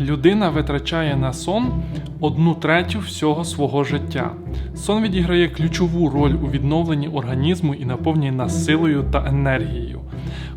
Людина витрачає на сон одну третю всього свого життя. Сон відіграє ключову роль у відновленні організму і наповнює нас силою та енергією.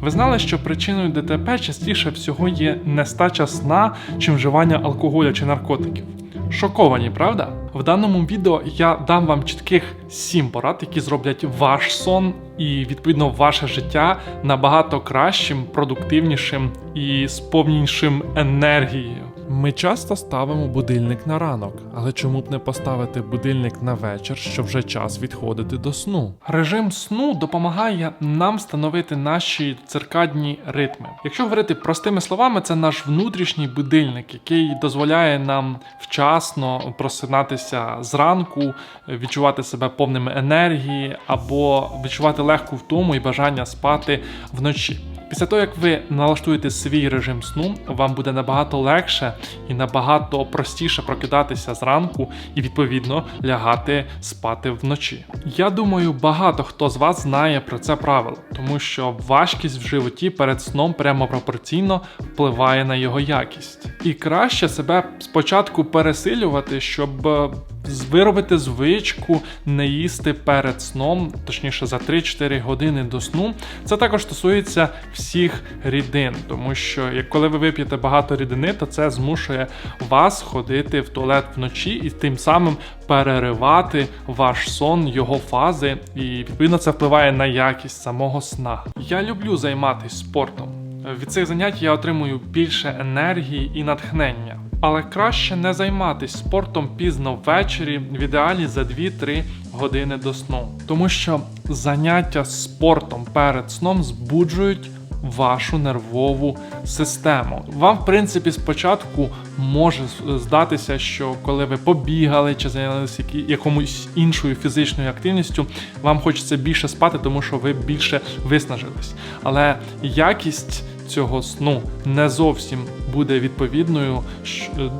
Ви знали, що причиною ДТП частіше всього є нестача сна чи вживання алкоголю чи наркотиків. Шоковані, правда? В даному відео я дам вам чітких 7 порад, які зроблять ваш сон і відповідно ваше життя набагато кращим, продуктивнішим і сповнішим енергією. Ми часто ставимо будильник на ранок, але чому б не поставити будильник на вечір, що вже час відходити до сну? Режим сну допомагає нам встановити наші циркадні ритми. Якщо говорити простими словами, це наш внутрішній будильник, який дозволяє нам вчасно просинатися зранку, відчувати себе повними енергії або відчувати легку втому і бажання спати вночі. Після того, як ви налаштуєте свій режим сну, вам буде набагато легше і набагато простіше прокидатися зранку і відповідно лягати спати вночі. Я думаю, багато хто з вас знає про це правило, тому що важкість в животі перед сном прямо пропорційно впливає на його якість. І краще себе спочатку пересилювати, щоб е, виробити звичку не їсти перед сном, точніше за 3-4 години до сну. Це також стосується всіх рідин, тому що як коли ви вип'єте багато рідини, то це змушує вас ходити в туалет вночі і тим самим переривати ваш сон, його фази, і відповідно це впливає на якість самого сна. Я люблю займатися спортом. Від цих занять я отримую більше енергії і натхнення. Але краще не займатися спортом пізно ввечері, в ідеалі за 2-3 години до сну. Тому що заняття спортом перед сном збуджують вашу нервову систему. Вам, в принципі, спочатку може здатися, що коли ви побігали чи зайнялися якомусь іншою фізичною активністю, вам хочеться більше спати, тому що ви більше виснажились. Але якість цього сну не зовсім буде відповідною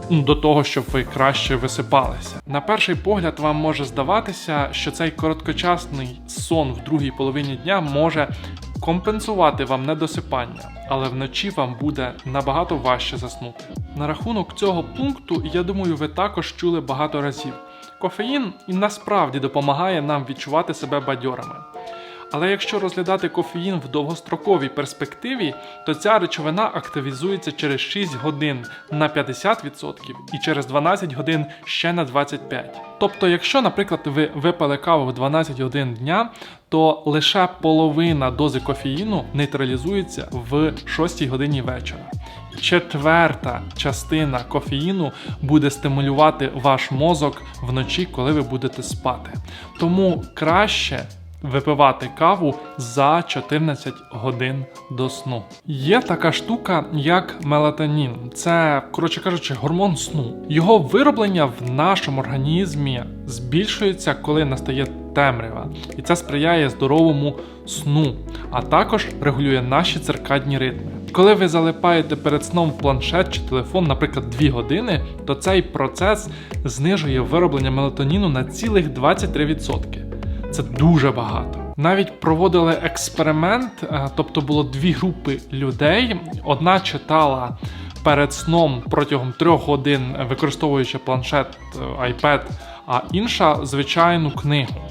ну, до того, щоб ви краще висипалися. На перший погляд, вам може здаватися, що цей короткочасний сон в другій половині дня може компенсувати вам недосипання, але вночі вам буде набагато важче заснути. На рахунок цього пункту, я думаю, ви також чули багато разів. Кофеїн і насправді допомагає нам відчувати себе бадьорами. Але якщо розглядати кофеїн в довгостроковій перспективі, то ця речовина активізується через 6 годин на 50% і через 12 годин ще на 25%. Тобто, якщо, наприклад, ви випили каву в 12 годин дня, то лише половина дози кофеїну нейтралізується в 6 годині вечора. Четверта частина кофеїну буде стимулювати ваш мозок вночі, коли ви будете спати. Тому краще випивати каву за 14 годин до сну. Є така штука, як мелатонін. Це, коротше кажучи, гормон сну. Його вироблення в нашому організмі збільшується, коли настає темрява, і це сприяє здоровому сну, а також регулює наші циркадні ритми. Коли ви залипаєте перед сном в планшет чи телефон, наприклад, 2 години, то цей процес знижує вироблення мелатоніну на цілих 23%. Це дуже багато. Навіть проводили експеримент, е, тобто було дві групи людей. Одна читала перед сном протягом трьох годин, використовуючи планшет, е, iPad, а інша звичайну книгу.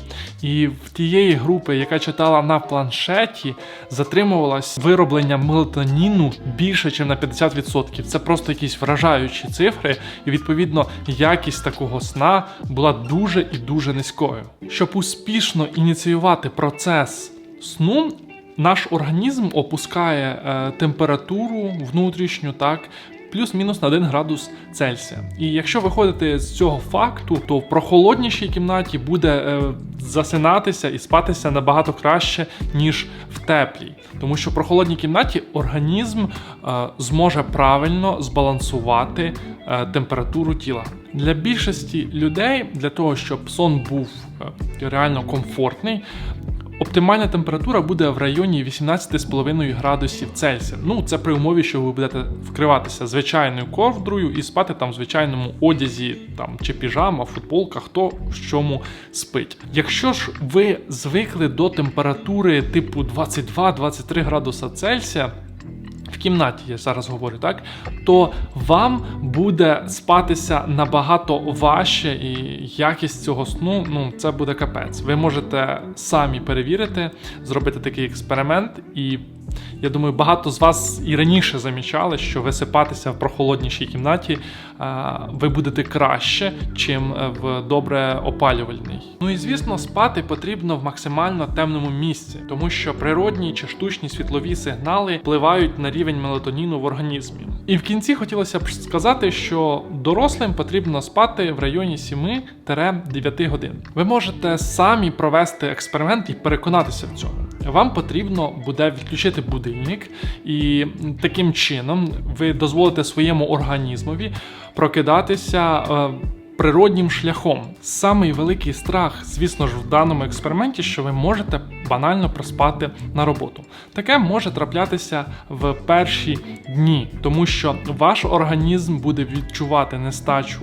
І в тієї групи, яка читала на планшеті, затримувалось вироблення мелатоніну більше, ніж на 50%. Це просто якісь вражаючі цифри, і відповідно якість такого сна була дуже і дуже низькою. Щоб успішно ініціювати процес сну. Наш організм опускає е, температуру внутрішню, так, плюс-мінус на 1 градус Цельсія. І якщо виходити з цього факту, то в прохолоднішій кімнаті буде е, засинатися і спатися набагато краще, ніж в теплій. Тому що в прохолодній кімнаті організм е, зможе правильно збалансувати е, температуру тіла. Для більшості людей, для того, щоб сон був реально комфортний, Оптимальна температура буде в районі 18,5 градусів Цельсія. Ну, це при умові, що ви будете вкриватися звичайною ковдрою і спати там в звичайному одязі, там чи піжама, футболка, хто в чому спить. Якщо ж ви звикли до температури типу 22-23 градуса Цельсія, в кімнаті, я зараз говорю, так, то вам буде спатися набагато важче, і якість цього сну ну це буде капець. Ви можете самі перевірити, зробити такий експеримент, і я думаю, багато з вас і раніше замічали, що висипатися в прохолоднішій кімнаті ви будете краще, чим е, в добре опалювальній. Ну і звісно, спати потрібно в максимально темному місці, тому що природні чи штучні світлові сигнали впливають на рівень мелатоніну в організмі. І в кінці хотілося б сказати, що дорослим потрібно спати в районі 7-9 годин. Ви можете самі провести експеримент і переконатися в цьому. Вам потрібно буде відключити будильник, і таким чином ви дозволите своєму організмові прокидатися. Природнім шляхом самий великий страх, звісно ж, в даному експерименті, що ви можете банально проспати на роботу. Таке може траплятися в перші дні, тому що ваш організм буде відчувати нестачу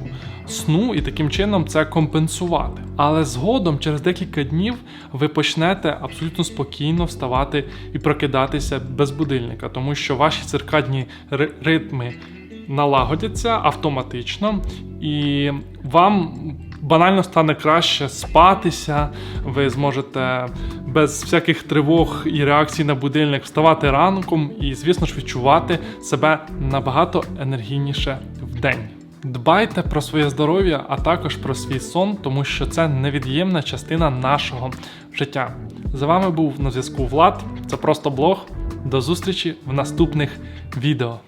сну і таким чином це компенсувати. Але згодом, через декілька днів, ви почнете абсолютно спокійно вставати і прокидатися без будильника, тому що ваші циркадні ритми налагодяться автоматично, і вам банально стане краще спатися. Ви зможете без всяких тривог і реакцій на будильник вставати ранком і, звісно ж, відчувати себе набагато енергійніше в день. Дбайте про своє здоров'я, а також про свій сон, тому що це невід'ємна частина нашого життя. За вами був на зв'язку Влад. Це просто блог. До зустрічі в наступних відео.